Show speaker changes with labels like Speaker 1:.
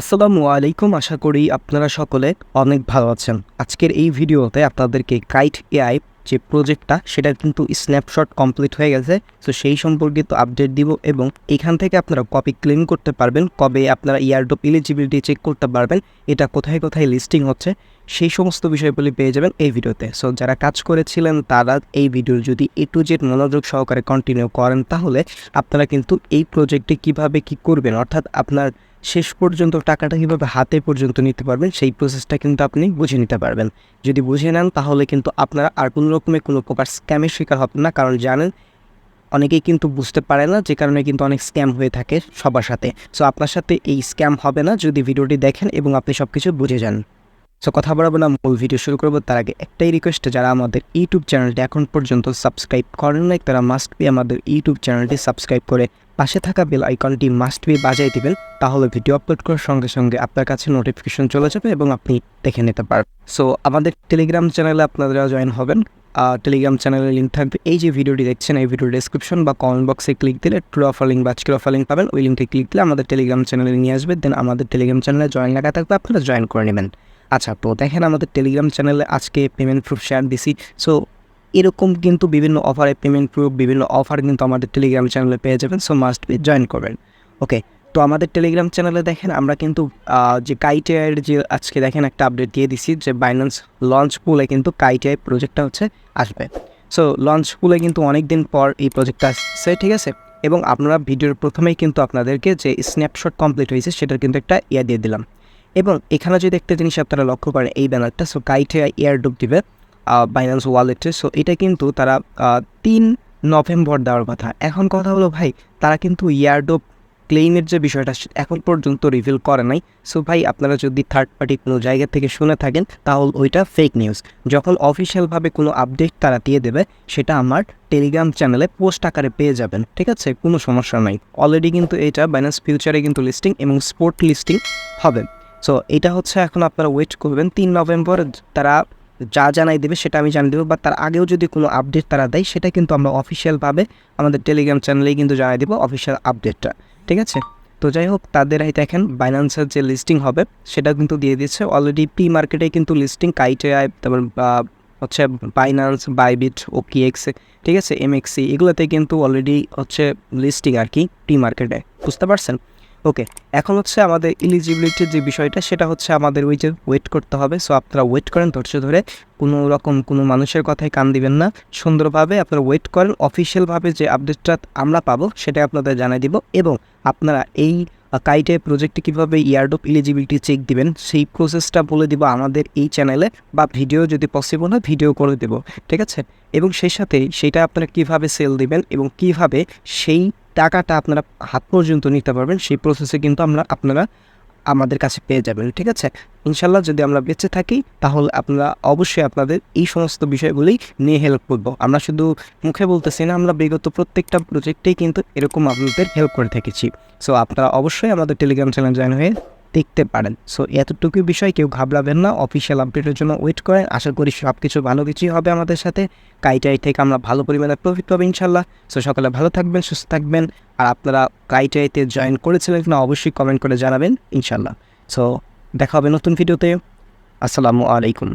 Speaker 1: আসসালামু আলাইকুম, আশা করি আপনারা সকলে অনেক ভালো আছেন। আজকের এই ভিডিওতে আপনাদেরকে কাইট এআই যে প্রজেক্টটা, সেটা কিন্তু স্ন্যাপশট কমপ্লিট হয়ে গেছে। তো সেই সম্পর্কিত আপডেট দিব এবং এখান থেকে আপনারা কপি ক্লেম করতে পারবেন। কবে আপনারা ইয়ারডোপ এলিজিবিলিটি চেক করতে পারবেন, এটা কোথায় কোথায় লিস্টিং হচ্ছে, সেই সমস্ত বিষয়গুলি পেয়ে যাবেন এই ভিডিওতে। সো যারা কাজ করেছিলেন, তারা এই ভিডিও যদি এ টু জেড মনোযোগ সহকারে কন্টিনিউ করেন, তাহলে আপনারা কিন্তু এই প্রজেক্টে কীভাবে কি করবেন? অর্থাৎ আপনার শেষ পর্যন্ত টাকাটা কীভাবে হাতে পর্যন্ত নিতে পারবেন, সেই প্রসেসটা কিন্তু আপনি বুঝে নিতে পারবেন। যদি বুঝে নেন, তাহলে কিন্তু আপনারা আর কোনো রকমের কোনো প্রকার স্ক্যামের শিকার হবেন না। কারণ জানেন, অনেকেই কিন্তু বুঝতে পারে না, যে কারণে কিন্তু অনেক স্ক্যাম হয়ে থাকে সবার সাথে। সো আপনার সাথে এই স্ক্যাম হবে না যদি ভিডিওটি দেখেন এবং আপনি সব কিছু বুঝে যান। সো কথা বলব না, মূল ভিডিও শুরু করব। তার আগে একটাই রিকোয়েস্ট যারা আমাদের ইউটিউব চ্যানেলটি এখন পর্যন্ত সাবস্ক্রাইব করেন নাই, তারা মাস্ট বি আমাদের ইউটিউব চ্যানেলটি সাবস্ক্রাইব করে পাশে থাকা বেল আইকনটি মাস্ট বি বাজাই দিবেন। তাহলে ভিডিও আপলোড করার সঙ্গে সঙ্গে আপনার কাছে নোটিফিকেশন চলে যাবে এবং আপনি দেখে নিতে পারবেন। সো আমাদের টেলিগ্রাম চ্যানেলে আপনারা জয়েন হবেন। টেলিগ্রাম চ্যানেলের লিঙ্ক থাকবে। এই যে ভিডিওটি দেখছেন, এই ভিডিও ডিসক্রিপশন বা কমেন্ট বক্সে ক্লিক দিলে ট্রু অফার লিঙ্ক বা আজকের অফার লিঙ্ক পাবেন। ওই লিঙ্কে ক্লিক দিলে আমাদের টেলিগ্রাম চ্যানেলে নিয়ে আসবে। দেন আমাদের টেলিগ্রাম চ্যানেলে জয়েন লাগা থাকবে আপনারা জয়েন করে নেবেন। আচ্ছা তো দেখেন আমাদের টেলিগ্রাম চ্যানেলে আজকে পেমেন্ট প্রুফ শেয়ার দিছি। সো এরকম কিন্তু বিভিন্ন অফারে পেমেন্ট প্রুফ বিভিন্ন অফার কিন্তু আমাদের টেলিগ্রাম চ্যানেলে পেয়ে যাবেন। সো মাস্ট বি জয়েন করবেন। ওকে তো আমাদের টেলিগ্রাম চ্যানেলে দেখেন আমরা কিন্তু যে কাইটিআইয়ের যে আজকে দেখেন একটা আপডেট দিয়ে দিছি, যে বাইন্যান্স লঞ্চ পুলে কিন্তু কাইটিআই প্রজেক্টটা হচ্ছে আসবে। সো লঞ্চ পুলে কিন্তু অনেক দিন পর এই প্রজেক্টটা আসছে, ঠিক আছে? এবং আপনারা ভিডিওর প্রথমেই কিন্তু আপনাদেরকে যে স্ন্যাপশট কমপ্লিট হয়েছে, সেটার কিন্তু একটা ইয়া দিয়ে দিলাম। এবং এখানে যদি একটা জিনিস আপনারা লক্ষ্য করেন, এই ব্যানারটা সো কাইটে এয়ারডুপ দিবে বাইন্যান্স ওয়ালেটে সো এটা কিন্তু তারা তিন নভেম্বর দেওয়ার কথা। এখন কথা হলো, ভাই, তারা কিন্তু ইয়ারডোপ ক্লেইমের যে বিষয়টা, এখন পর্যন্ত রিভিল করে নাই। সো ভাই, আপনারা যদি থার্ড পার্টি কোনো জায়গা থেকে শুনে থাকেন, তাহলে ওইটা ফেক নিউজ যখন অফিসিয়ালভাবে কোনো আপডেট তারা দিয়ে দেবে, সেটা আমার টেলিগ্রাম চ্যানেলে পোস্ট আকারে পেয়ে যাবেন। ঠিক আছে? কোনো সমস্যা নাই। অলরেডি কিন্তু এটা বাইন্যান্স ফিউচারে কিন্তু লিস্টিং এবং স্পোর্ট লিস্টিং হবে। সো এটা হচ্ছে এখন আপনারা ওয়েট করবেন। তিন নভেম্বর তারা যা জানাই দেবে সেটা আমি জানিয়ে দেবো। বা তার আগেও যদি কোনো আপডেট তারা দেয়, সেটা কিন্তু আমরা অফিসিয়ালভাবে আমাদের টেলিগ্রাম চ্যানেলেই কিন্তু জানাই দেবো অফিসিয়াল আপডেটটা ঠিক আছে? তো যাই হোক, তাদের এই দেখেন বাইন্যান্সের যে লিস্টিং হবে, সেটা কিন্তু দিয়ে দিচ্ছে অলরেডি প্রি মার্কেটে কিন্তু লিস্টিং কাইটে তারপর হচ্ছে বাইন্যান্স বাইবিট ও ঠিক আছে? এমএক্সি এগুলোতে কিন্তু অলরেডি হচ্ছে লিস্টিং আর কি প্রি মার্কেটে বুঝতে পারছেন? ওকে, এখন হচ্ছে আমাদের ইলিজিবিলিটির যে বিষয়টা, সেটা হচ্ছে আমাদের ওই যে ওয়েট করতে হবে। সো আপনারা ওয়েট করেন ধৈর্য ধরে। কোনো রকম কোনো মানুষের কথায় কান দিবেন না। সুন্দরভাবে আপনারা ওয়েট করেন। অফিসিয়ালভাবে যে আপডেটটা আমরা পাবো সেটা আপনাদের জানাই দিব। এবং আপনারা এই কাইটে প্রজেক্টে কীভাবে ইয়ারডোপ ইলিজিবিলিটি চেক দিবেন, সেই প্রসেসটা বলে দিব আমাদের এই চ্যানেলে বা ভিডিও যদি পসিবল হয় ভিডিও করে দেব। ঠিক আছে? এবং সেই সাথে, সেটা আপনারা কীভাবে সেল দিবেন এবং কীভাবে সেই টাকাটা আপনারা হাত পর্যন্ত নিতে পারবেন, সেই প্রসেসে কিন্তু আমরা আপনারা আমাদের কাছে পেয়ে যাবেন, ঠিক আছে? ইনশাল্লাহ যদি আমরা বেঁচে থাকি, তাহলে আপনারা অবশ্যই আপনাদের এই সমস্ত বিষয়গুলি নিয়ে হেল্প করব। আমরা শুধু মুখে বলতেছি না, আমরা বিগত প্রত্যেকটা প্রজেক্টেই কিন্তু এরকম আপনাদের হেল্প করে থেকেছি। সো আপনারা অবশ্যই আমাদের টেলিগ্রাম চ্যানেল জয়েন হয়ে দেখতে পারেন। সো এতটুকু বিষয়, কেউ ঘাবড়াবেন না। অফিসিয়াল আপডেটের জন্য ওয়েট করেন। আশা করি সব কিছু ভালো কিছুই হবে আমাদের সাথে। কাইটাই থেকে আমরা ভালো পরিমাণে প্রফিট পাবো ইনশাল্লাহ সো সকালে ভালো থাকবেন, সুস্থ থাকবেন। আর আপনারা কাইটাইতে জয়েন করেছিলেন কিনা অবশ্যই কমেন্ট করে জানাবেন ইনশাল্লাহ সো দেখা হবে নতুন ভিডিওতে আসসালামু আলাইকুম।